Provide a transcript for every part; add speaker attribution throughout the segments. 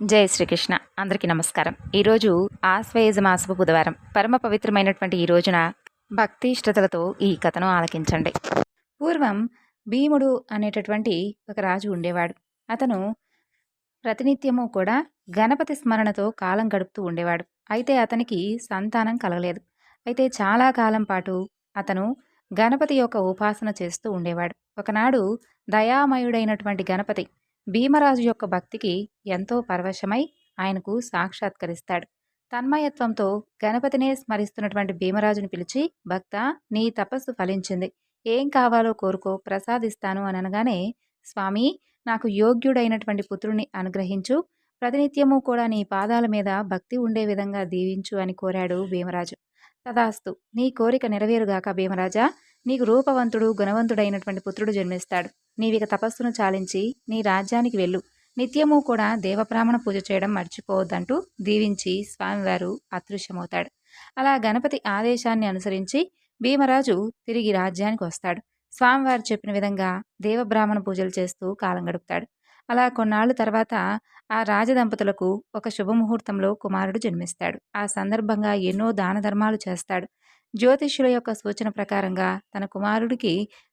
Speaker 1: జై శ్రీకృష్ణ. అందరికీ నమస్కారం. ఈరోజు ఆశ్వయుజ మాసపు బుధవారం. పరమ పవిత్రమైనటువంటి ఈ రోజున భక్తి ఇష్టతలతో ఈ కథను ఆలకించండి. పూర్వం భీముడు అనేటటువంటి ఒక రాజు ఉండేవాడు. అతను ప్రతినిత్యము కూడా గణపతి స్మరణతో కాలం గడుపుతూ ఉండేవాడు. అయితే అతనికి సంతానం కలగలేదు. అయితే చాలా కాలం పాటు అతను గణపతి యొక్క ఉపాసన చేస్తూ ఉండేవాడు. ఒకనాడు దయామయుడైనటువంటి గణపతి భీమరాజు యొక్క భక్తికి ఎంతో పరవశమై ఆయనకు సాక్షాత్కరిస్తాడు. తన్మయత్వంతో గణపతినే స్మరిస్తున్నటువంటి భీమరాజుని పిలిచి భక్త నీ తపస్సు ఫలించింది. ఏం కావాలో కోరుకో ప్రసాదిస్తాను అని అనగానే స్వామి నాకు యోగ్యుడైనటువంటి పుత్రుని అనుగ్రహించు. ప్రతినిత్యము కూడా నీ పాదాల మీద భక్తి ఉండే విధంగా దీవించు అని కోరాడు భీమరాజు. తదాస్తు నీ కోరిక నెరవేరుగాక భీమరాజా. నీకు రూపవంతుడు గుణవంతుడైనటువంటి పుత్రుడు జన్మిస్తాడు. నీవిక తపస్సును చాలించి నీ రాజ్యానికి వెళ్ళు. నిత్యము కూడా దేవబ్రాహ్మణ పూజ చేయడం మర్చిపోవద్దంటూ దీవించి స్వామివారు అదృశ్యమవుతాడు. అలా గణపతి ఆదేశాన్ని అనుసరించి భీమరాజు తిరిగి రాజ్యానికి వస్తాడు. స్వామివారు చెప్పిన విధంగా దేవబ్రాహ్మణ పూజలు చేస్తూ కాలం గడుపుతాడు. అలా కొన్నాళ్ళు తర్వాత ఆ రాజదంపతులకు ఒక శుభముహూర్తంలో కుమారుడు జన్మిస్తాడు. ఆ సందర్భంగా ఎన్నో దాన ధర్మాలు చేస్తాడు. జ్యోతిష్యుల యొక్క సూచన ప్రకారంగా తన కుమారుడికి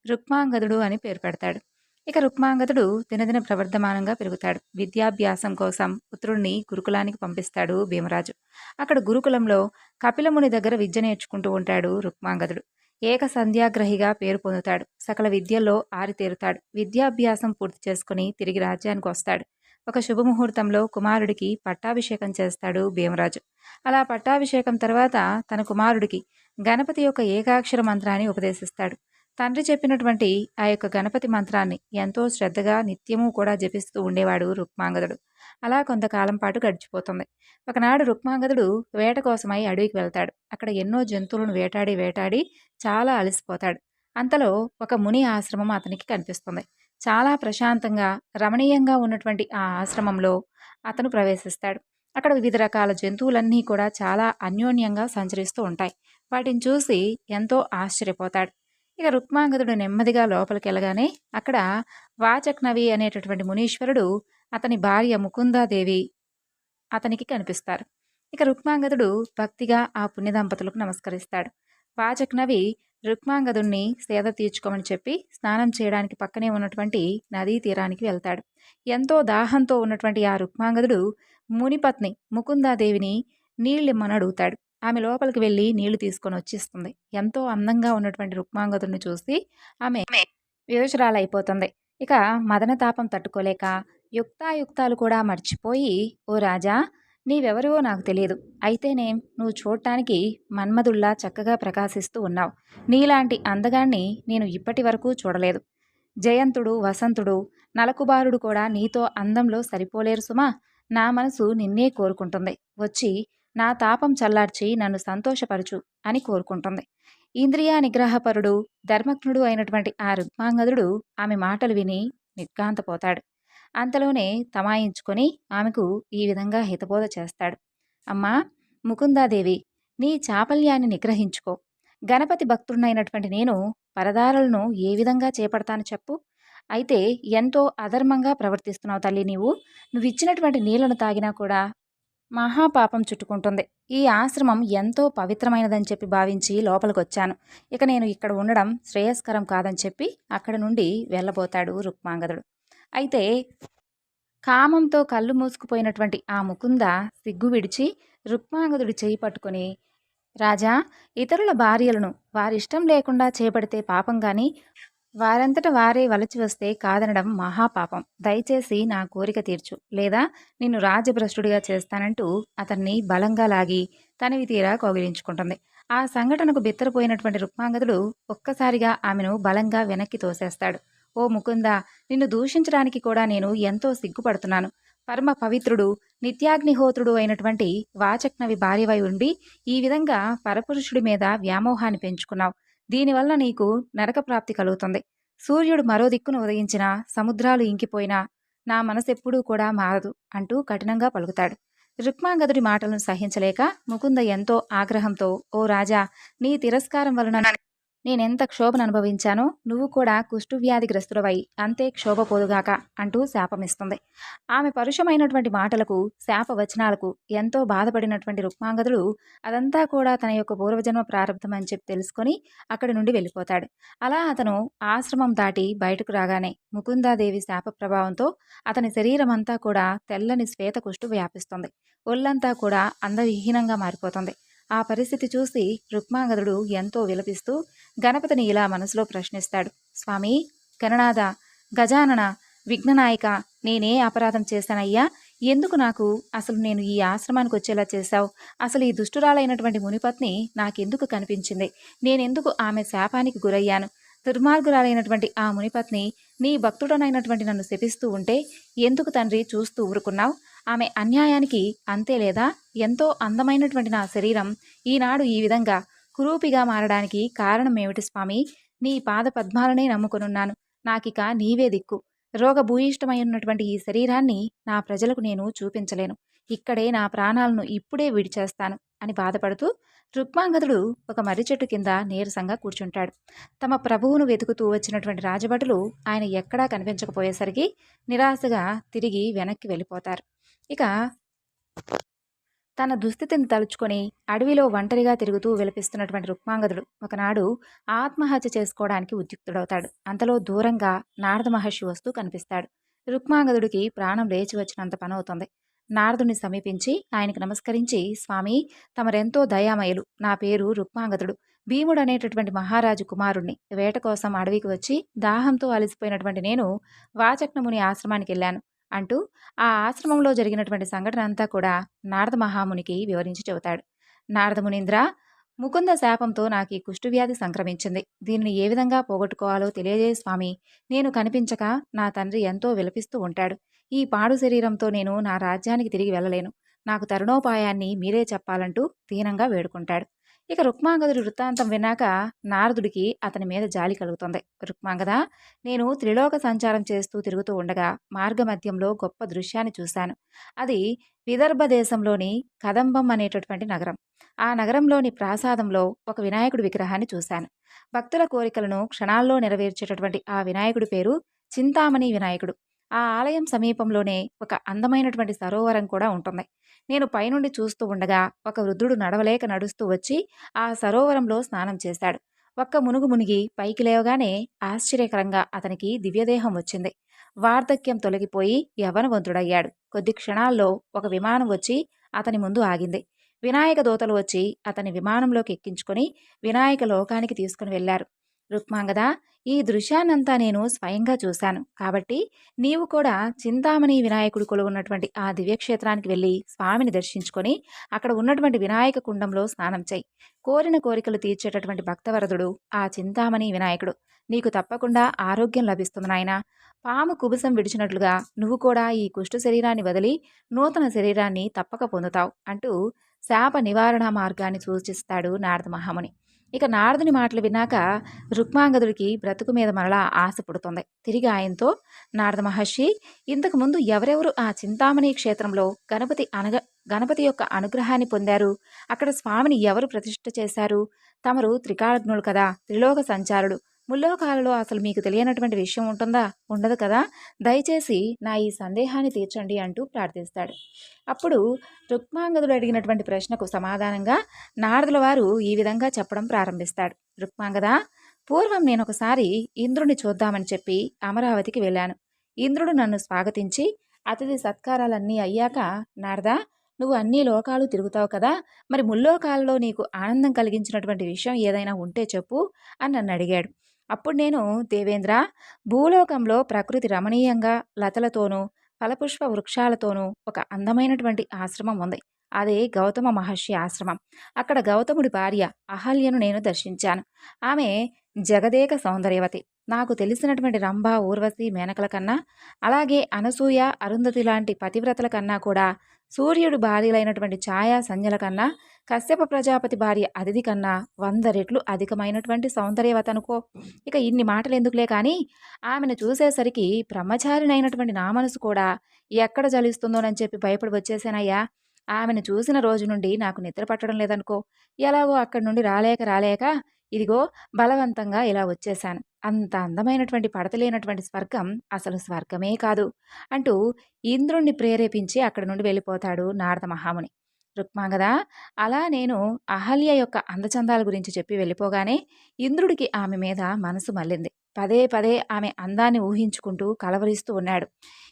Speaker 1: రుక్మాంగదుడు అని పేరు పెడతాడు. ఇక రుక్మాంగదుడు దినదిన ప్రవర్ధమానంగా పెరుగుతాడు. విద్యాభ్యాసం కోసం పుత్రుడిని గురుకులానికి పంపిస్తాడు భీమరాజు. అక్కడ గురుకులంలో కపిలముని దగ్గర విద్య నేర్చుకుంటూ ఉంటాడు రుక్మాంగదుడు ఏక సంధ్యాగ్రహిగా పేరు పొందుతాడు. సకల విద్యల్లో ఆరితేరుతాడు. విద్యాభ్యాసం పూర్తి చేసుకుని తిరిగి రాజ్యానికి వస్తాడు. ఒక శుభముహూర్తంలో కుమారుడికి పట్టాభిషేకం చేస్తాడు భీమరాజు. అలా పట్టాభిషేకం తర్వాత తన కుమారుడికి గణపతి యొక్క ఏకాక్షర మంత్రాన్ని ఉపదేశిస్తాడు. తండ్రి చెప్పినటువంటి ఆ యొక్క గణపతి మంత్రాన్ని ఎంతో శ్రద్ధగా నిత్యము కూడా జపిస్తూ ఉండేవాడు రుక్మాంగదుడు. అలా కొంతకాలం పాటు గడిచిపోతుంది. ఒకనాడు రుక్మాంగదుడు వేట కోసమై అడవికి వెళ్తాడు. అక్కడ ఎన్నో జంతువులను వేటాడి వేటాడి చాలా అలసిపోతాడు. అంతలో ఒక ముని ఆశ్రమం అతనికి కనిపిస్తుంది. చాలా ప్రశాంతంగా రమణీయంగా ఉన్నటువంటి ఆ ఆశ్రమంలో అతను ప్రవేశిస్తాడు. అక్కడ వివిధ రకాల జంతువులన్నీ కూడా చాలా అన్యోన్యంగా సంచరిస్తూ ఉంటాయి. వాటిని చూసి ఎంతో ఆశ్చర్యపోతాడు. ఇక రుక్మాంగదుడు నెమ్మదిగా లోపలికి వెళ్ళగానే అక్కడ వాచక్నవి అనేటటువంటి మునీశ్వరుడు అతని భార్య ముకుందాదేవి అతనికి కనిపిస్తారు. ఇక రుక్మాంగదుడు భక్తిగా ఆ పుణ్య దంపతులకు నమస్కరిస్తాడు వాచక్నవి రుక్మాంగదుణ్ణి సేద తీర్చుకోమని చెప్పి స్నానం చేయడానికి పక్కనే ఉన్నటువంటి నదీ తీరానికి వెళ్తాడు. ఎంతో దాహంతో ఉన్నటువంటి ఆ రుక్మాంగదుడు మునిపత్ని ముకుందాదేవిని నీళ్ళిమ్మని అడుగుతాడు. ఆమె లోపలికి వెళ్ళి నీళ్ళు తీసుకొని వచ్చిస్తుంది. ఎంతో అందంగా ఉన్నటువంటి రుక్మాంగదుడిని చూసి ఆమె వివశరాలైపోతుంది ఇక మదన తాపం తట్టుకోలేక యుక్తాయుక్తాలు కూడా మర్చిపోయి ఓ రాజా నీవెవరివో నాకు తెలియదు. అయితేనేం నువ్వు చూడటానికి మన్మధుల్లా చక్కగా ప్రకాశిస్తూ ఉన్నావు. నీలాంటి అందగాన్ని నేను ఇప్పటి వరకు చూడలేదు. జయంతుడు వసంతుడు నలకుబారుడు కూడా నీతో అందంలో సరిపోలేరు సుమా. నా మనసు నిన్నే కోరుకుంటుంది. వచ్చి నా తాపం చల్లార్చి నన్ను సంతోషపరచు అని కోరుకుంటుంది. ఇంద్రియ నిగ్రహపరుడు ధర్మజ్ఞుడు అయినటువంటి ఆ రుక్మాంగదుడు ఆమె మాటలు విని నిర్గాంతపోతాడు అంతలోనే తమాయించుకొని ఆమెకు ఈ విధంగా హితబోధ చేస్తాడు. అమ్మా ముకుందాదేవి నీ చాపల్యాన్ని నిగ్రహించుకో. గణపతి భక్తుడినైనటువంటి నేను పరదారులను ఏ విధంగా చేపడతాను చెప్పు? అయితే ఎంతో అధర్మంగా ప్రవర్తిస్తున్నావు తల్లి నీవు. నువ్వు ఇచ్చినటువంటి నీళ్ళను తాగినా కూడా మహాపాపం చుట్టుకుంటుంది. ఈ ఆశ్రమం ఎంతో పవిత్రమైనదని చెప్పి భావించి లోపలికి వచ్చాను ఇక నేను ఇక్కడ ఉండడం శ్రేయస్కరం కాదని చెప్పి అక్కడ నుండి వెళ్ళబోతాడు రుక్మాంగదుడు. అయితే కామంతో కళ్ళు మూసుకుపోయినటువంటి ఆ ముకుంద సిగ్గు విడిచి రుక్మాంగదుడి చేయి పట్టుకొని రాజా ఇతరుల భార్యలను వారిష్టం లేకుండా చేపడితే పాపం కానీ వారంతట వారే వలచి వస్తే కాదనడం మహాపాపం. దయచేసి నా కోరిక తీర్చు. లేదా నిన్ను రాజభ్రష్టుడిగా చేస్తానంటూ అతన్ని బలంగా లాగి తనివి తీరా కౌగిలించుకుంటుంది. ఆ సంఘటనకు బిత్తరపోయినటువంటి రుక్మాంగదుడు ఒక్కసారిగా ఆమెను బలంగా వెనక్కి తోసేస్తాడు. ఓ ముకుంద నిన్ను దూషించడానికి కూడా నేను ఎంతో సిగ్గుపడుతున్నాను. పరమ పవిత్రుడు నిత్యాగ్నిహోత్రుడు అయినటువంటి వాచక్నవి భార్యవై ఉండి ఈ విధంగా పరపురుషుడి మీద వ్యామోహాన్ని పెంచుకున్నావు. దీనివల్ల నీకు నరక ప్రాప్తి కలుగుతుంది. సూర్యుడు మరో దిక్కును ఉదయించిన సముద్రాలు ఇంకిపోయినా నా మనసెప్పుడూ కూడా మారదు అంటూ కఠినంగా పలుకుతాడు. రుక్మాంగదుడి మాటలను సహించలేక ముకుంద ఎంతో ఆగ్రహంతో ఓ రాజా నీ తిరస్కారం వలన నేనెంత క్షోభను అనుభవించానో నువ్వు కూడా కుష్ఠువ్యాధిగ్రస్తుడవై అంతే క్షోభ పోదుగాక అంటూ శాపమిస్తుంది. ఆమె పరుషమైనటువంటి మాటలకు శాపవచనాలకు ఎంతో బాధపడినటువంటి రుక్మాంగదుడు అదంతా కూడా తన యొక్క పూర్వజన్మ ప్రారంభం అని చెప్పి తెలుసుకొని అక్కడి నుండి వెళ్ళిపోతాడు. అలా అతను ఆశ్రమం దాటి బయటకు రాగానే ముకుందాదేవి శాప ప్రభావంతో అతని శరీరం అంతా కూడా తెల్లని శ్వేత కుష్టు వ్యాపిస్తుంది. ఒళ్ళంతా కూడా అందవిహీనంగా మారిపోతుంది. ఆ పరిస్థితి చూసి రుక్మాంగదుడు ఎంతో విలపిస్తూ గణపతిని ఇలా మనసులో ప్రశ్నిస్తాడు. స్వామి గణనాథ గజానన విఘ్ననాయక నేనే అపరాధం చేశానయ్యా. ఎందుకు నాకు అసలు నేను ఈ ఆశ్రమానికి వచ్చేలా చేశావు? అసలు ఈ దుష్టురాలైనటువంటి మునిపత్ని నాకెందుకు కనిపించింది? నేనెందుకు ఆమె శాపానికి గురయ్యాను? దుర్మార్గురాలైనటువంటి ఆ మునిపత్ని నీ భక్తుడనైనటువంటి నన్ను శపిస్తూ ఉంటే ఎందుకు తండ్రి చూస్తూ ఊరుకున్నావు? ఆమె అన్యాయానికి అంతే లేదా? ఎంతో అందమైనటువంటి నా శరీరం ఈనాడు ఈ విధంగా కురూపిగా మారడానికి కారణమేమిటి స్వామి? నీ పాద పద్మాలనే నమ్ముకొనున్నాను. నాకిక నీవే దిక్కు. రోగభూయిష్టమై ఉన్నటువంటి ఈ శరీరాన్ని నా ప్రజలకు నేను చూపించలేను. ఇక్కడే నా ప్రాణాలను ఇప్పుడే విడిచేస్తాను అని బాధపడుతూ రుక్మాంగదుడు ఒక మర్రి చెట్టు కింద నీరసంగా కూర్చుంటాడు. తమ ప్రభువును వెతుకుతూ వచ్చినటువంటి రాజభటులు ఆయన ఎక్కడా కనిపించకపోయేసరికి నిరాశగా తిరిగి వెనక్కి వెళ్ళిపోతారు. ఇక తన దుస్థితిని తలుచుకొని అడవిలో ఒంటరిగా తిరుగుతూ విలపిస్తున్నటువంటి రుక్మాంగదుడు ఒకనాడు ఆత్మహత్య చేసుకోవడానికి ఉద్యుక్తుడవుతాడు. అంతలో దూరంగా నారద మహర్షి వస్తూ కనిపిస్తాడు. రుక్మాంగదుడికి ప్రాణం లేచి వచ్చినంత పనవుతుంది. నారదుని సమీపించి ఆయనకు నమస్కరించి స్వామి తమరెంతో దయామయులు. నా పేరు రుక్మాంగదుడు. భీముడు అనేటటువంటి మహారాజు కుమారుణ్ణి. వేట కోసం అడవికి వచ్చి దాహంతో అలసిపోయినటువంటి నేను వాచక్నముని ఆశ్రమానికి వెళ్ళాను. అంటూ ఆ ఆశ్రమంలో జరిగినటువంటి సంఘటన అంతా కూడా నారద మహామునికి వివరించి చెబుతాడు. నారద మునీంద్ర ముకుంద శాపంతో నాకు ఈ కుష్ఠువ్యాధి సంక్రమించింది. దీనిని ఏ విధంగా పోగొట్టుకోవాలో తెలియజే స్వామి. నేను కనిపించక నా తండ్రి ఎంతో విలపిస్తూ ఉంటాడు. ఈ పాడు శరీరంతో నేను నా రాజ్యానికి తిరిగి వెళ్ళలేను. నాకు తరుణోపాయాన్ని మీరే చెప్పాలంటూ దీనంగా వేడుకుంటాడు. ఇక రుక్మాంగదుడి వృత్తాంతం విన్నాక నారదుడికి అతని మీద జాలి కలుగుతుంది. రుక్మాంగద నేను త్రిలోక సంచారం చేస్తూ తిరుగుతూ ఉండగా మార్గమధ్యంలో గొప్ప దృశ్యాన్ని చూశాను. అది విదర్భ దేశంలోని కదంబం అనేటటువంటి నగరం. ఆ నగరంలోని ప్రాసాదంలో ఒక వినాయకుడి విగ్రహాన్ని చూశాను. భక్తుల కోరికలను క్షణాల్లో నెరవేర్చేటటువంటి ఆ వినాయకుడి పేరు చింతామణి వినాయకుడు. ఆ ఆలయం సమీపంలోనే ఒక అందమైనటువంటి సరోవరం కూడా ఉంటుంది. నేను పైనుండి చూస్తూ ఉండగా ఒక వృద్ధుడు నడవలేక నడుస్తూ వచ్చి ఆ సరోవరంలో స్నానం చేశాడు. ఒక్క మునుగు మునిగి పైకి లేవగానే ఆశ్చర్యకరంగా అతనికి దివ్యదేహం వచ్చింది. వార్ధక్యం తొలగిపోయి యవనవంతుడయ్యాడు. కొద్ది క్షణాల్లో ఒక విమానం వచ్చి అతని ముందు ఆగింది. వినాయక దూతలు వచ్చి అతని విమానంలోకి ఎక్కించుకొని వినాయక లోకానికి తీసుకుని వెళ్ళారు రుక్మాంగద ఈ దృశ్యాన్నంతా నేను స్వయంగా చూశాను. కాబట్టి నీవు కూడా చింతామణి వినాయకుడు కొలువున్నటువంటి ఆ దివ్యక్షేత్రానికి వెళ్ళి స్వామిని దర్శించుకొని అక్కడ ఉన్నటువంటి వినాయక కుండంలో స్నానం చేయి. కోరిన కోరికలు తీర్చేటటువంటి భక్తవరదుడు ఆ చింతామణి వినాయకుడు. నీకు తప్పకుండా ఆరోగ్యం లభిస్తుంది నాయన. పాము కుబుసం విడిచినట్లుగా నువ్వు కూడా ఈ కుష్టు శరీరాన్ని వదిలి నూతన శరీరాన్ని తప్పక పొందుతావు అంటూ శాప నివారణ మార్గాన్ని సూచిస్తాడు నారద మహాముని. ఇక నారదుని మాటలు విన్నాక రుక్మాంగదుడికి బ్రతుకు మీద మరలా ఆశ పుడుతుంది. తిరిగి ఆయనతో నారద మహర్షి ఇంతకు ముందు ఎవరెవరు ఆ చింతామణి క్షేత్రంలో గణపతి అనగ గణపతి యొక్క అనుగ్రహాన్ని పొందారు? అక్కడ స్వామిని ఎవరు ప్రతిష్ఠ చేశారు? తమరు త్రికాలజ్ఞులు కదా త్రిలోక సంచారుడు ముల్లోకాలలో అసలు మీకు తెలియనటువంటి విషయం ఉంటుందా? ఉండదు కదా? దయచేసి నా ఈ సందేహాన్ని తీర్చండి అంటూ ప్రార్థిస్తాడు. అప్పుడు రుక్మాంగదుడు అడిగినటువంటి ప్రశ్నకు సమాధానంగా నారదుల వారు ఈ విధంగా చెప్పడం ప్రారంభిస్తాడు. రుక్మాంగద పూర్వం నేను ఒకసారి ఇంద్రుని చూద్దామని చెప్పి అమరావతికి వెళ్ళాను. ఇంద్రుడు నన్ను స్వాగతించి అతిథి సత్కారాలన్నీ అయ్యాక నారదా నువ్వు అన్ని లోకాలు తిరుగుతావు కదా? మరి ముల్లోకాలలో నీకు ఆనందం కలిగించినటువంటి విషయం ఏదైనా ఉంటే చెప్పు అని నన్ను అడిగాడు. అప్పుడు నేను దేవేంద్ర భూలోకంలో ప్రకృతి రమణీయంగా లతలతోనూ ఫలపుష్ప వృక్షాలతోనూ ఒక అందమైనటువంటి ఆశ్రమం ఉంది. అదే గౌతమ మహర్షి ఆశ్రమం. అక్కడ గౌతముడి భార్య అహల్యను నేను దర్శించాను. ఆమె జగదేక సౌందర్యవతి. నాకు తెలిసినటువంటి రంభ ఊర్వశి మేనకల కన్నా అలాగే అనసూయ అరుంధతి లాంటి పతివ్రతల కన్నా కూడా సూర్యుడు భార్యలైనటువంటి ఛాయా సంధ్యల కన్నా కశ్యప ప్రజాపతి భార్య అతిథి కన్నా వంద రెట్లు అధికమైనటువంటి సౌందర్యవత అనుకో. ఇక ఇన్ని మాటలు ఎందుకులే కానీ ఆమెను చూసేసరికి బ్రహ్మచారినైనటువంటి నా మనసు కూడా ఎక్కడ జలిస్తుందోనని చెప్పి భయపడి వచ్చేసానయ్యా. ఆమెను చూసిన రోజు నుండి నాకు నిద్ర పట్టడం లేదనుకో. ఎలాగో అక్కడి నుండి రాలేక రాలేక ఇదిగో బలవంతంగా ఇలా వచ్చేశాను. అంత అందమైనటువంటి పడతలేనటువంటి స్వర్గం అసలు స్వర్గమే కాదు అంటూ ఇంద్రుణ్ణి ప్రేరేపించి అక్కడి నుండి వెళ్ళిపోతాడు నారద మహాముని. రుక్మాంగద అలా నేను అహల్య యొక్క అందచందాల గురించి చెప్పి వెళ్ళిపోగానే ఇంద్రుడికి ఆమె మీద మనసు మళ్ళింది. పదే పదే ఆమె అందాన్ని ఊహించుకుంటూ కలవరిస్తూ ఉన్నాడు.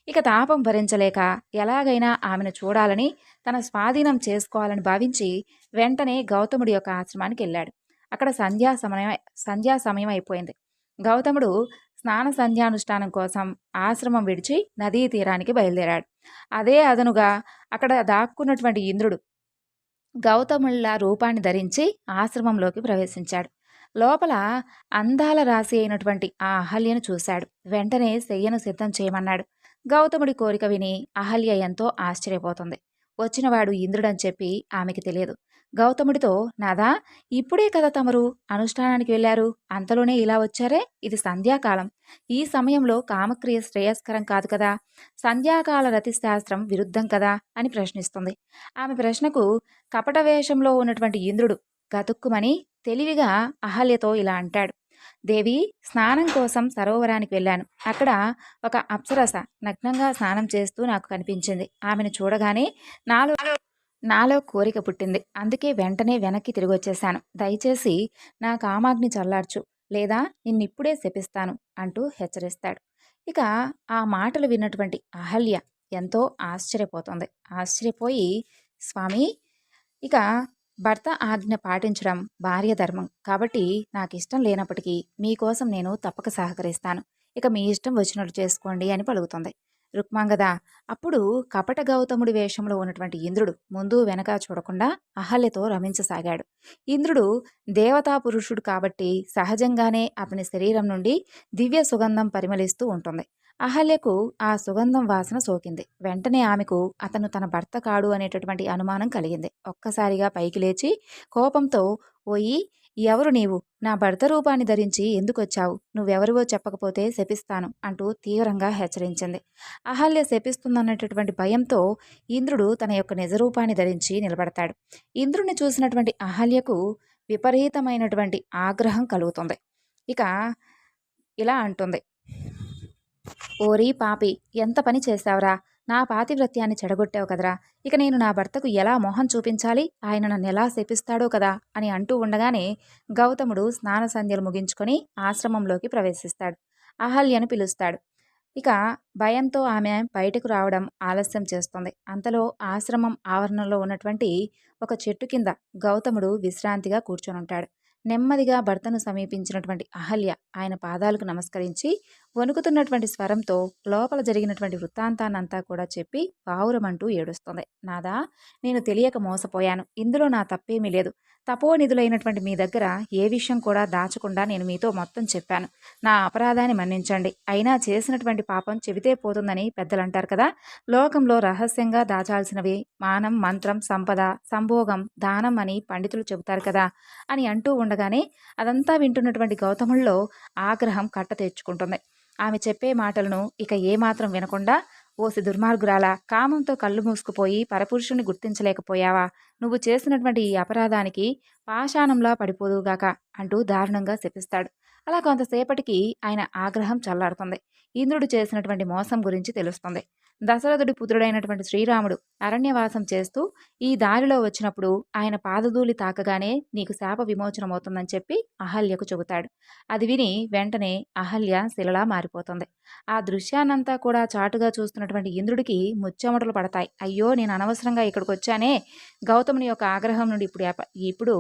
Speaker 1: ఇక తాపం భరించలేక ఎలాగైనా ఆమెను చూడాలని తన స్వాధీనం చేసుకోవాలని భావించి వెంటనే గౌతముడి యొక్క ఆశ్రమానికి వెళ్ళాడు. అక్కడ సంధ్యా సమయం సంధ్యా సమయం అయిపోయింది. గౌతముడు స్నాన సంధ్యానుష్ఠానం కోసం ఆశ్రమం విడిచి నదీ తీరానికి బయలుదేరాడు. అదే అదనుగా అక్కడ దాక్కున్నటువంటి ఇంద్రుడు గౌతముళ్ళ రూపాన్ని ధరించి ఆశ్రమంలోకి ప్రవేశించాడు. లోపల అందాల రాశి అయినటువంటి ఆ అహల్యను చూశాడు. వెంటనే శయ్యను సిద్ధం చేయమన్నాడు. గౌతముడి కోరిక విని అహల్య ఎంతో ఆశ్చర్యపోతుంది. వచ్చినవాడు ఇంద్రుడని చెప్పి ఆమెకి తెలియదు. గౌతముడితో నాదా ఇప్పుడే కదా తమరు అనుష్ఠానానికి వెళ్ళారు. అంతలోనే ఇలా వచ్చారే? ఇది సంధ్యాకాలం. ఈ సమయంలో కామక్రియ శ్రేయస్కరం కాదు కదా. సంధ్యాకాల రతిశాస్త్రం విరుద్ధం కదా? అని ప్రశ్నిస్తుంది. ఆమె ప్రశ్నకు కపట వేషంలో ఉన్నటువంటి ఇంద్రుడు గతుక్కుమని తెలివిగా అహల్యతో ఇలా అంటాడు. దేవి స్నానం కోసం సరోవరానికి వెళ్ళాను. అక్కడ ఒక అప్సరస నగ్నంగా స్నానం చేస్తూ నాకు కనిపించింది. ఆమెను చూడగానే నాలో నాలో కోరిక పుట్టింది. అందుకే వెంటనే వెనక్కి తిరిగి వచ్చేశాను దయచేసి నా కామాగ్ని చల్లార్చు లేదా నిన్నిప్పుడే శపిస్తాను అంటూ హెచ్చరిస్తాడు. ఇక ఆ మాటలు విన్నటువంటి అహల్య ఎంతో ఆశ్చర్యపోతుంది. ఆశ్చర్యపోయి స్వామి ఇక భర్త ఆజ్ఞ పాటించడం భార్య ధర్మం. కాబట్టి నాకు ఇష్టం లేనప్పటికీ మీకోసం నేను తప్పక సహకరిస్తాను. ఇక మీ ఇష్టం వచ్చినట్టు చేసుకోండి అని పలుకుతుంది. రుక్మాంగద అప్పుడు కపట గౌతముడి వేషంలో ఉన్నటువంటి ఇంద్రుడు ముందు వెనక చూడకుండా అహల్యతో రమించసాగాడు. ఇంద్రుడు దేవతా పురుషుడు కాబట్టి సహజంగానే అతని శరీరం నుండి దివ్య సుగంధం పరిమళిస్తూ ఉంటుంది. అహల్యకు ఆ సుగంధం వాసన సోకింది. వెంటనే ఆమెకు అతను తన భర్త కాడు అనేటటువంటి అనుమానం కలిగింది. ఒక్కసారిగా పైకి లేచి కోపంతో ఓయి ఎవరు నీవు? నా భర్త రూపాన్ని ధరించి ఎందుకొచ్చావు? నువ్వెవరివో చెప్పకపోతే శపిస్తాను అంటూ తీవ్రంగా హెచ్చరించింది. అహల్య శపిస్తుందన్నటువంటి భయంతో ఇంద్రుడు తన యొక్క నిజరూపాన్ని ధరించి నిలబడతాడు. ఇంద్రుడిని చూసినటువంటి అహల్యకు విపరీతమైనటువంటి ఆగ్రహం కలుగుతుంది. ఇక ఇలా అంటుంది. ఓరి పాపి ఎంత పని చేశావురా? నా పాతివ్రత్యాన్ని చెడగొట్టావు కదరా. ఇక నేను నా భర్తకు ఎలా మొహం చూపించాలి? ఆయన నన్ను ఎలా శపిస్తాడో కదా అని అంటూ ఉండగానే గౌతముడు స్నాన సంధ్యలు ముగించుకొని ఆశ్రమంలోకి ప్రవేశిస్తాడు. అహల్యను పిలుస్తాడు. ఇక భయంతో ఆమె బయటకు రావడం ఆలస్యం చేస్తుంది. అంతలో ఆశ్రమం ఆవరణలో ఉన్నటువంటి ఒక చెట్టు కింద గౌతముడు విశ్రాంతిగా కూర్చొని ఉంటాడు నెమ్మదిగా భర్తను సమీపించినటువంటి అహల్య ఆయన పాదాలకు నమస్కరించి వణుకుతున్నటువంటి స్వరంతో లోపల జరిగినటువంటి వృత్తాంతాన్నంతా కూడా చెప్పి పావురమంటూ ఏడుస్తుంది. నాదా నేను తెలియక మోసపోయాను. ఇందులో నా తప్పేమీ లేదు. తపోనిధులైనటువంటి మీ దగ్గర ఏ విషయం కూడా దాచకుండా నేను మీతో మొత్తం చెప్పాను. నా అపరాధాన్ని మన్నించండి. అయినా చేసినటువంటి పాపం చెబితే పోతుందని పెద్దలు అంటారు కదా! లోకంలో రహస్యంగా దాచాల్సినవి మానం మంత్రం సంపద సంభోగం దానం అని పండితులు చెబుతారు కదా! అని అంటూ ఉండగానే అదంతా వింటున్నటువంటి గౌతముల్లో ఆగ్రహం కట్ట తెచ్చుకుంటుంది ఆమె చెప్పే మాటలను ఇక ఏమాత్రం వినకుండా ఓసి దుర్మార్గురాలా కామంతో కళ్ళు మూసుకుపోయి పరపురుషుని గుర్తించలేకపోయావా? నువ్వు చేసినటువంటి ఈ అపరాధానికి పాషాణంలా పడిపోదువుగాక అంటూ దారుణంగా శపిస్తాడు. అలా కొంతసేపటికి ఆయన ఆగ్రహం చల్లారుతుంది. ఇంద్రుడు చేసినటువంటి మోసం గురించి తెలుస్తుంది. దశరథుడి పుత్రుడైనటువంటి శ్రీరాముడు అరణ్యవాసం చేస్తూ ఈ దారిలో వచ్చినప్పుడు ఆయన పాదధూలి తాకగానే నీకు శాప విమోచనమవుతుందని చెప్పి అహల్యకు చెబుతాడు. అది విని వెంటనే అహల్య శిలలా మారిపోతుంది. ఆ దృశ్యాన్నంతా కూడా చాటుగా చూస్తున్నటువంటి ఇంద్రుడికి ముచ్చెమటలు పడతాయి. అయ్యో నేను అనవసరంగా ఇక్కడికి వచ్చానే గౌతముని యొక్క ఆగ్రహం నుండి ఇప్పుడు ఇప్పుడు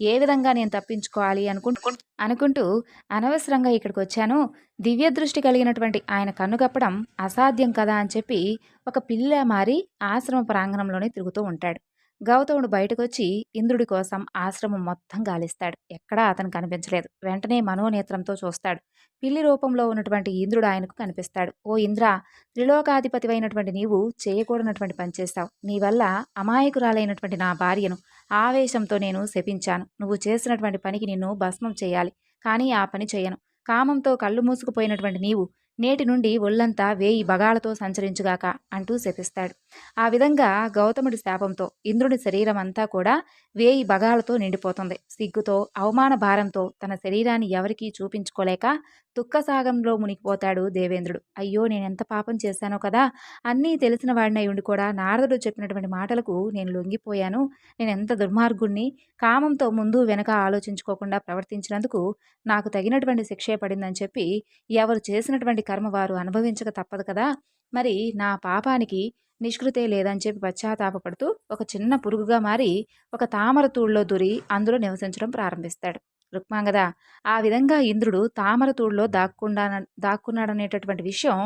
Speaker 1: ఏ విధంగా నేను తప్పించుకోవాలి అనుకుంటూ అనుకుంటూ అనవసరంగా ఇక్కడికి వచ్చాను దివ్య దృష్టి కలిగినటువంటి ఆయన కన్నుగప్పడం అసాధ్యం కదా అని చెప్పి ఒక పిల్ల మారి ఆశ్రమ ప్రాంగణంలోనే తిరుగుతూ ఉంటాడు. గౌతముడు బయటకొచ్చి ఇంద్రుడి కోసం ఆశ్రమం మొత్తం గాలిస్తాడు. ఎక్కడా అతను కనిపించలేదు. వెంటనే మనోనేత్రంతో చూస్తాడు. పిల్లి రూపంలో ఉన్నటువంటి ఇంద్రుడు ఆయనకు కనిపిస్తాడు. ఓ ఇంద్ర త్రిలోకాధిపతివైనటువంటి నీవు చేయకూడనటువంటి పని చేస్తావు నీ వల్ల అమాయకురాలైనటువంటి నా భార్యను ఆవేశంతో నేను శపించాను. నువ్వు చేసినటువంటి పనికి నిన్ను భస్మం చేయాలి. కానీ ఆ పని చేయను. కామంతో కళ్ళు మూసుకుపోయినటువంటి నీవు నేటి నుండి ఒళ్ళంతా వేయి బగాలతో సంచరించుగాక అంటూ శపిస్తాడు. ఆ విధంగా గౌతముడి శాపంతో ఇంద్రుడి శరీరం అంతా కూడా వేయి బగాలతో నిండిపోతుంది. సిగ్గుతో అవమాన భారంతో తన శరీరాన్ని ఎవరికీ చూపించుకోలేక దుఃఖసాగంలో మునిగిపోతాడు దేవేంద్రుడు. అయ్యో నేను ఎంత పాపం చేశానో కదా! అన్నీ తెలిసిన వాడినై ఉండి కూడా నారదుడు చెప్పినటువంటి మాటలకు నేను లొంగిపోయాను. నేను ఎంత దుర్మార్గుణ్ణి కామంతో ముందు వెనక ఆలోచించుకోకుండా ప్రవర్తించినందుకు నాకు తగినటువంటి శిక్షే పడిందని చెప్పి ఎవరు చేసినటువంటి కర్మ వారు అనుభవించక తప్పదు కదా! మరి నా పాపానికి నిష్కృతే లేదని చెప్పి పశ్చాత్తాపపడుతూ ఒక చిన్న పురుగుగా మారి ఒక తామర తూళ్ళలో దూరి అందులో నివసించడం ప్రారంభిస్తాడు. రుక్మాంగద ఆ విధంగా ఇంద్రుడు తామర తూళ్ళలో దాక్కుండా దాక్కున్నాడనేటటువంటి విషయం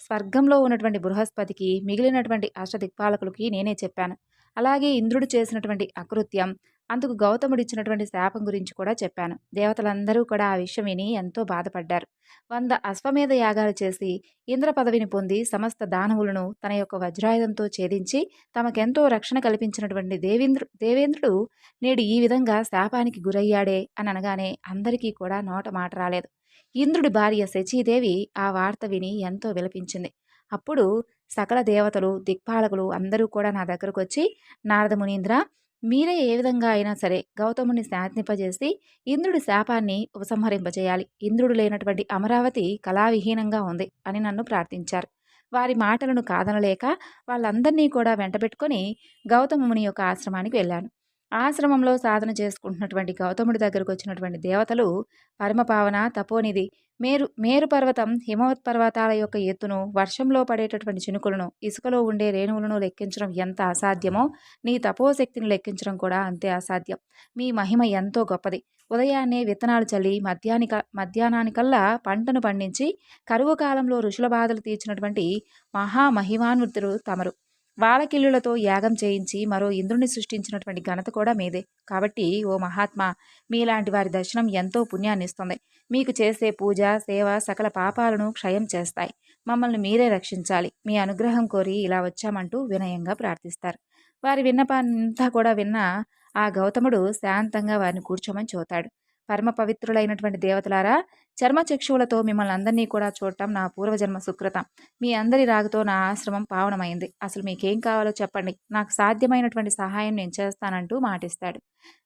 Speaker 1: స్వర్గంలో ఉన్నటువంటి బృహస్పతికి మిగిలినటువంటి అష్టదిక్పాలకులకి నేనే చెప్పాను. అలాగే ఇంద్రుడు చేసినటువంటి అకృత్యం అందుకు గౌతముడు ఇచ్చినటువంటి శాపం గురించి కూడా చెప్పాను. దేవతలందరూ కూడా ఆ విషయం విని ఎంతో బాధపడ్డారు. వంద అశ్వమేధ యాగాలు చేసి ఇంద్ర పదవిని పొంది సమస్త దానవులను తన యొక్క వజ్రాయుధంతో ఛేదించి తమకెంతో రక్షణ కల్పించినటువంటి దేవేంద్రు దేవేంద్రుడు నేడు ఈ విధంగా శాపానికి గురయ్యాడే అని అనగానే అందరికీ కూడా నోట మాట రాలేదు. ఇంద్రుడి భార్య శచీదేవి ఆ వార్త విని ఎంతో విలపించింది. అప్పుడు సకల దేవతలు దిక్పాలకులు అందరూ కూడా నా దగ్గరకు వచ్చి నారద మునీంద్ర మీరే ఏ విధంగా అయినా సరే గౌతముని శాంతింపజేసి ఇంద్రుడి శాపాన్ని ఉపసంహరింపజేయాలి. ఇంద్రుడు లేనటువంటి అమరావతి కళావిహీనంగా ఉంది అని నన్ను ప్రార్థించారు. వారి మాటలను కాదనలేక వాళ్ళందరినీ కూడా వెంటబెట్టుకొని గౌతముని యొక్క ఆశ్రమానికి వెళ్ళాను. ఆశ్రమంలో సాధన చేసుకుంటున్నటువంటి గౌతముడి దగ్గరకు వచ్చినటువంటి దేవతలు పరమపావన తపోనిధి. మేరు మేరు పర్వతం హిమవత్ పర్వతాల యొక్క ఎత్తును వర్షంలో పడేటటువంటి చినుకులను ఇసుకలో ఉండే రేణువులను లెక్కించడం ఎంత అసాధ్యమో నీ తపోశక్తిని లెక్కించడం కూడా అంతే అసాధ్యం. మీ మహిమ ఎంతో గొప్పది. ఉదయాన్నే విత్తనాలు చల్లి మధ్యానిక మధ్యాహ్నానికల్లా పంటను పండించి కరువు కాలంలో ఋషుల బాధలు తీర్చినటువంటి మహామహిమాన్వితుడు తమరు. వాలకిల్లులతో యాగం చేయించి మరో ఇంద్రుని సృష్టించినటువంటి ఘనత కూడా మీదే. కాబట్టి ఓ మహాత్మా మీలాంటి వారి దర్శనం ఎంతో పుణ్యాన్ని ఇస్తుంది మీకు చేసే పూజ సేవ సకల పాపాలను క్షయం చేస్తాయి. మమ్మల్ని మీరే రక్షించాలి. మీ అనుగ్రహం కోరి ఇలా వచ్చామంటూ వినయంగా ప్రార్థిస్తారు. వారి విన్నపాన్నంతా కూడా విన్న ఆ గౌతముడు శాంతంగా వారిని కూర్చోమని చూతాడు. పరమ పవిత్రులైనటువంటి దేవతలారా చర్మచక్షువులతో మిమ్మల్ని అందరినీ కూడా చూడటం నా పూర్వజన్మ సుకృతం. మీ అందరి రాగతో నా ఆశ్రమం పావనమైంది. అసలు మీకేం కావాలో చెప్పండి. నాకు సాధ్యమైనటువంటి సహాయం నేను చేస్తానంటూ మాటిస్తాడు.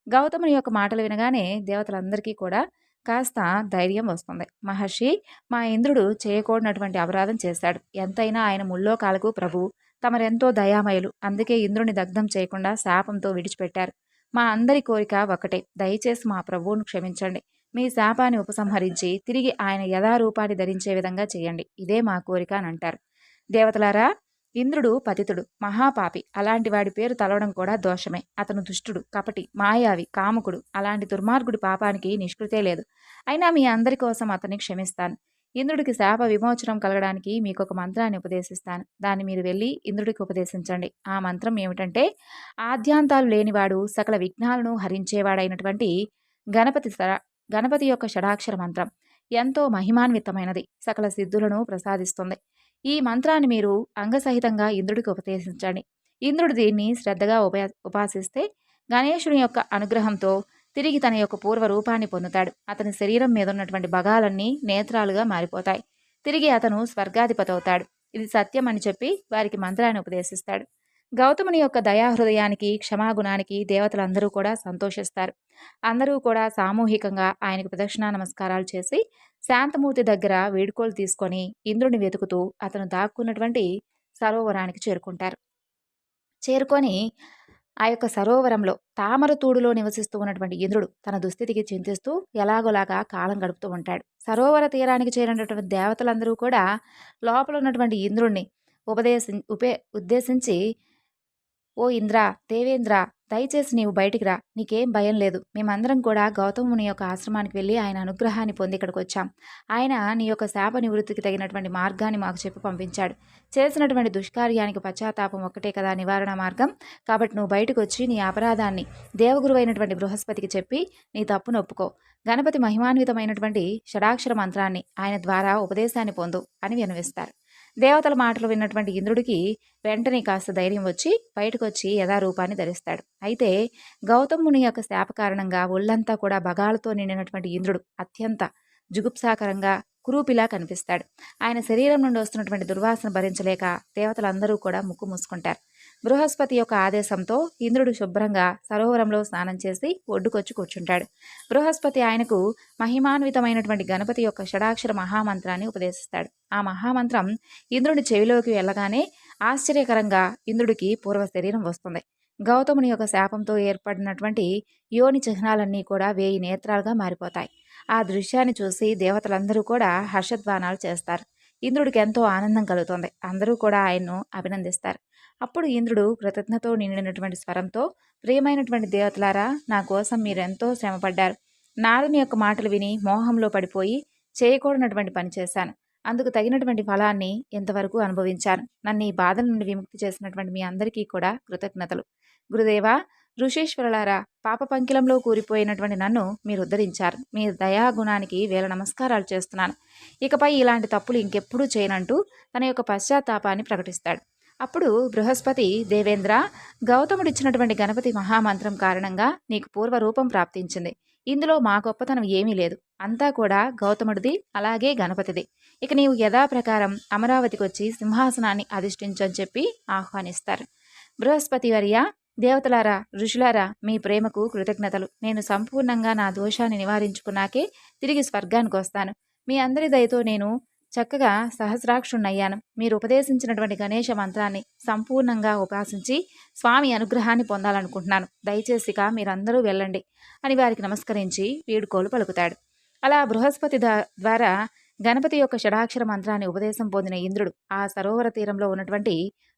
Speaker 1: గౌతముని యొక్క మాటలు వినగానే దేవతలందరికీ కూడా కాస్త ధైర్యం వస్తుంది. మహర్షి మా ఇంద్రుడు చేయకూడనటువంటి అపరాధం చేశాడు. ఎంతైనా ఆయన ముల్లోకాలకు ప్రభు. తమరెంతో దయామయులు. అందుకే ఇంద్రుని దగ్ధం చేయకుండా శాపంతో విడిచిపెట్టారు. మా అందరి కోరిక ఒకటే. దయచేసి మా ప్రభువును క్షమించండి. మీ శాపాన్ని ఉపసంహరించి తిరిగి ఆయన యథారూపాన్ని ధరించే విధంగా చేయండి. ఇదే మా కోరిక అని అంటారు. దేవతలారా ఇంద్రుడు పతితుడు మహాపాపి. అలాంటి వాడి పేరు తలవడం కూడా దోషమే. అతను దుష్టుడు కపటి మాయావి కాముకుడు. అలాంటి దుర్మార్గుడి పాపానికి నిష్కృతే లేదు. అయినా మీ అందరి కోసం అతన్ని క్షమిస్తాను. ఇంద్రుడికి శాప విమోచనం కలగడానికి మీకు ఒక మంత్రాన్ని ఉపదేశిస్తాను. దాన్ని మీరు వెళ్ళి ఇంద్రుడికి ఉపదేశించండి. ఆ మంత్రం ఏమిటంటే ఆద్యాంతాలు లేనివాడు సకల విఘ్నాలను హరించేవాడైనటువంటి గణపతి గణపతి యొక్క షడాక్షర మంత్రం. ఎంతో మహిమాన్వితమైనది. సకల సిద్ధులను ప్రసాదిస్తుంది. ఈ మంత్రాన్ని మీరు అంగసహితంగా ఇంద్రుడికి ఉపదేశించండి. ఇంద్రుడు దీన్ని శ్రద్ధగా ఉపా ఉపాసిస్తే గణేశుని యొక్క అనుగ్రహంతో తిరిగి తన యొక్క పూర్వ రూపాన్ని పొందుతాడు. అతని శరీరం మీద ఉన్నటువంటి భగాలన్నీ నేత్రాలుగా మారిపోతాయి. తిరిగి అతను స్వర్గాధిపతి అవుతాడు. ఇది సత్యం అని చెప్పి వారికి మంత్రాన్ని ఉపదేశిస్తాడు. గౌతముని యొక్క దయాహృదయానికి క్షమాగుణానికి దేవతలందరూ కూడా సంతోషిస్తారు. అందరూ కూడా సామూహికంగా ఆయనకు ప్రదక్షిణా నమస్కారాలు చేసి శాంతమూర్తి దగ్గర వేడుకోలు తీసుకొని ఇంద్రుని వెతుకుతూ అతను దాక్కున్నటువంటి సరోవరానికి చేరుకుంటారు. చేరుకొని ఆ యొక్క సరోవరంలో తామర తూడులో నివసిస్తూ ఉన్నటువంటి ఇంద్రుడు తన దుస్థితికి చింతిస్తూ ఎలాగోలాగా కాలం గడుపుతూ ఉంటాడు. సరోవర తీరానికి చేరినటువంటి దేవతలందరూ కూడా లోపల ఉన్నటువంటి ఇంద్రుణ్ణి ఉపదేశి ఉపే ఉద్దేశించి ఓ ఇంద్ర దేవేంద్ర దయచేసి నీవు బయటికి రా. నీకేం భయం లేదు. మేమందరం కూడా గౌతముని యొక్క ఆశ్రమానికి వెళ్ళి ఆయన అనుగ్రహాన్ని పొంది ఇక్కడికి వచ్చాం ఆయన నీ యొక్క శాప నివృత్తికి తగినటువంటి మార్గాన్ని మాకు చెప్పి పంపించాడు. చేసినటువంటి దుష్కార్యానికి పశ్చాత్తాపం ఒక్కటే కదా నివారణ మార్గం. కాబట్టి నువ్వు బయటకు వచ్చి నీ అపరాధాన్ని దేవగురు అయినటువంటి బృహస్పతికి చెప్పి నీ తప్పును ఒప్పుకో. గణపతి మహిమాన్వితమైనటువంటి షడాక్షర మంత్రాన్ని ఆయన ద్వారా ఉపదేశాన్ని పొందు అని వినవిస్తారు. దేవతల మాటలు విన్నటువంటి ఇంద్రుడికి వెంటనే కాస్త ధైర్యం వచ్చి బయటకు వచ్చి యథారూపాన్ని ధరిస్తాడు. అయితే గౌతముని యొక్క శాప కారణంగా ఒళ్ళంతా కూడా బగాలతో నిండినటువంటి ఇంద్రుడు అత్యంత జుగుప్సాకరంగా కురూపిలా కనిపిస్తాడు. ఆయన శరీరం నుండి వస్తున్నటువంటి దుర్వాసన భరించలేక దేవతలందరూ కూడా ముక్కు మూసుకుంటారు. బృహస్పతి యొక్క ఆదేశంతో ఇంద్రుడు శుభ్రంగా సరోవరంలో స్నానం చేసి ఒడ్డుకొచ్చి కూర్చుంటాడు. బృహస్పతి ఆయనకు మహిమాన్వితమైనటువంటి గణపతి యొక్క షడాక్షర మహామంత్రాన్ని ఉపదేశిస్తాడు. ఆ మహామంత్రం ఇంద్రుడి చెవిలోకి వెళ్ళగానే ఆశ్చర్యకరంగా ఇంద్రుడికి పూర్వ శరీరం వస్తుంది. గౌతముని యొక్క శాపంతో ఏర్పడినటువంటి యోని చిహ్నాలన్నీ కూడా వేయి నేత్రాలుగా మారిపోతాయి. ఆ దృశ్యాన్ని చూసి దేవతలందరూ కూడా హర్షధ్వానాలు చేస్తారు. ఇంద్రుడికి ఎంతో ఆనందం కలుగుతుంది. అందరూ కూడా ఆయన్ను అభినందిస్తారు. అప్పుడు ఇంద్రుడు కృతజ్ఞతో నిండినటువంటి స్వరంతో ప్రియమైనటువంటి దేవతలారా నా కోసం మీరెంతో శ్రమపడ్డారు. నారుని యొక్క మాటలు విని మోహంలో పడిపోయి చేయకూడనటువంటి పని చేశాను. అందుకు తగినటువంటి ఫలాన్ని ఇంతవరకు అనుభవించాను. నన్ను ఈ బాధల నుండి విముక్తి చేసినటువంటి మీ అందరికీ కూడా కృతజ్ఞతలు. గురుదేవా ఋషేశ్వరులారా పాప పంకిలంలో కూరిపోయినటువంటి నన్ను మీరు ఉద్ధరించారు. మీ దయాగుణానికి వేల నమస్కారాలు చేస్తున్నాను. ఇకపై ఇలాంటి తప్పులు ఇంకెప్పుడూ చేయనంటూ తన యొక్క పశ్చాత్తాపాన్ని ప్రకటిస్తాడు. అప్పుడు బృహస్పతి దేవేంద్ర గౌతముడిచ్చినటువంటి గణపతి మహామంత్రం కారణంగా నీకు పూర్వరూపం ప్రాప్తించింది. ఇందులో మా గొప్పతనం ఏమీ లేదు. అంతా కూడా గౌతముడిది అలాగే గణపతిది. ఇక నీవు యథాప్రకారం అమరావతికి వచ్చి సింహాసనాన్ని అధిష్ఠించని చెప్పి ఆహ్వానిస్తారు. బృహస్పతి వర్య దేవతలారా ఋషులారా మీ ప్రేమకు కృతజ్ఞతలు. నేను సంపూర్ణంగా నా దోషాన్ని నివారించుకున్నాకే తిరిగి స్వర్గానికి వస్తాను మీ అందరి దయతో నేను చక్కగా సహస్రాక్షుణ్ణయ్యాను. మీరు ఉపదేశించినటువంటి గణేష మంత్రాన్ని సంపూర్ణంగా ఉపాసించి స్వామి అనుగ్రహాన్ని పొందాలనుకుంటున్నాను. దయచేసిక మీరందరూ వెళ్ళండి అని వారికి నమస్కరించి వీడుకోలు పలుకుతాడు. అలా బృహస్పతి ద్వారా గణపతి యొక్క షడాక్షర మంత్రాన్ని ఉపదేశం పొందిన ఇంద్రుడు ఆ సరోవర తీరంలో ఉన్నటువంటి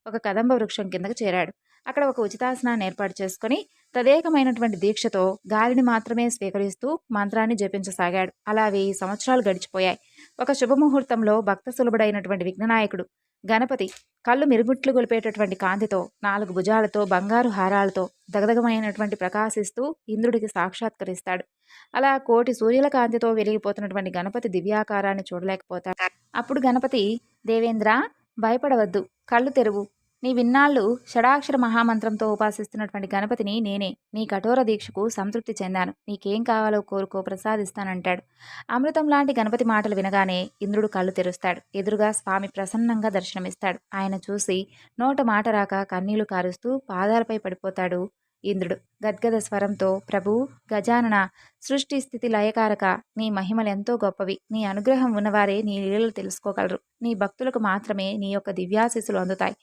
Speaker 1: ఒక కదంబ వృక్షం కిందకు చేరాడు. అక్కడ ఒక ఉచితాసనాన్ని ఏర్పాటు చేసుకుని తదేకమైనటువంటి దీక్షతో గాలిని మాత్రమే స్వీకరిస్తూ మంత్రాన్ని జపించసాగాడు. అలా వెయ్యి సంవత్సరాలు గడిచిపోయాయి. ఒక శుభముహూర్తంలో భక్త సులభుడైనటువంటి విఘ్ననాయకుడు గణపతి కళ్ళు మిరుగుట్లు గొలిపేటటువంటి కాంతితో నాలుగు భుజాలతో బంగారు హారాలతో దగదగమైనటువంటి ప్రకాశిస్తూ ఇంద్రుడికి సాక్షాత్కరిస్తాడు. అలా కోటి సూర్యుల కాంతితో వెలిగిపోతున్నటువంటి గణపతి దివ్యాకారాన్ని చూడలేకపోతాడు. అప్పుడు గణపతి దేవేంద్ర భయపడవద్దు. కళ్ళు తెరువు. నీ విన్నాళ్ళు షడాక్షర మహామంత్రంతో ఉపాసిస్తున్నటువంటి గణపతిని నేనే. నీ కఠోర దీక్షకు సంతృప్తి చెందాను. నీకేం కావాలో కోరుకో ప్రసాదిస్తానంటాడు. అమృతం లాంటి గణపతి మాటలు వినగానే ఇంద్రుడు కళ్ళు తెరుస్తాడు. ఎదురుగా స్వామి ప్రసన్నంగా దర్శనమిస్తాడు. ఆయన చూసి నోట మాట రాక కన్నీళ్ళు కారుస్తూ పాదాలపై పడిపోతాడు ఇంద్రుడు. గద్గద స్వరంతో ప్రభు గజానన సృష్టి స్థితి లయకారక నీ మహిమలెంతో గొప్పవి. నీ అనుగ్రహం ఉన్నవారే నీ లీలలు తెలుసుకోగలరు. నీ భక్తులకు మాత్రమే నీ యొక్క దివ్యాశీస్సులు అందుతాయి.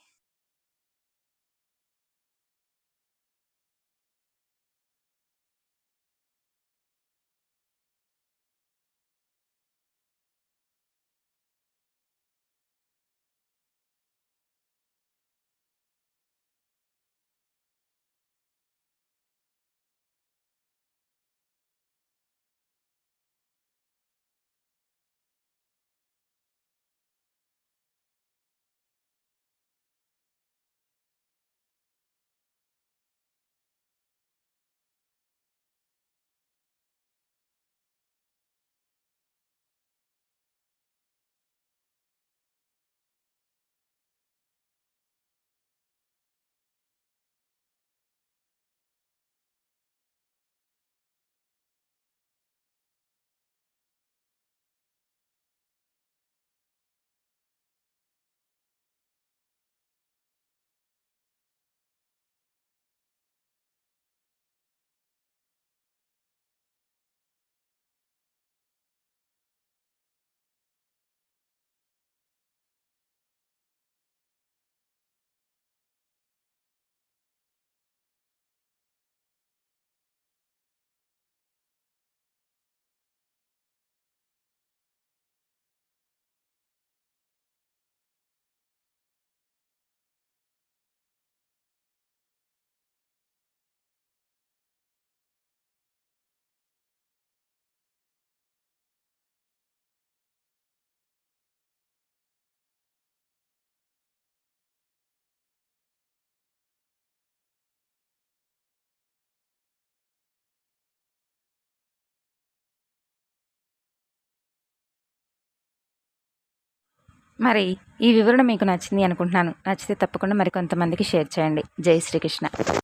Speaker 1: మరి ఈ వివరణ మీకు నచ్చింది అనుకుంటున్నాను. నచ్చితే తప్పకుండా మరి కొంతమందికి షేర్ చేయండి. జై శ్రీకృష్ణ.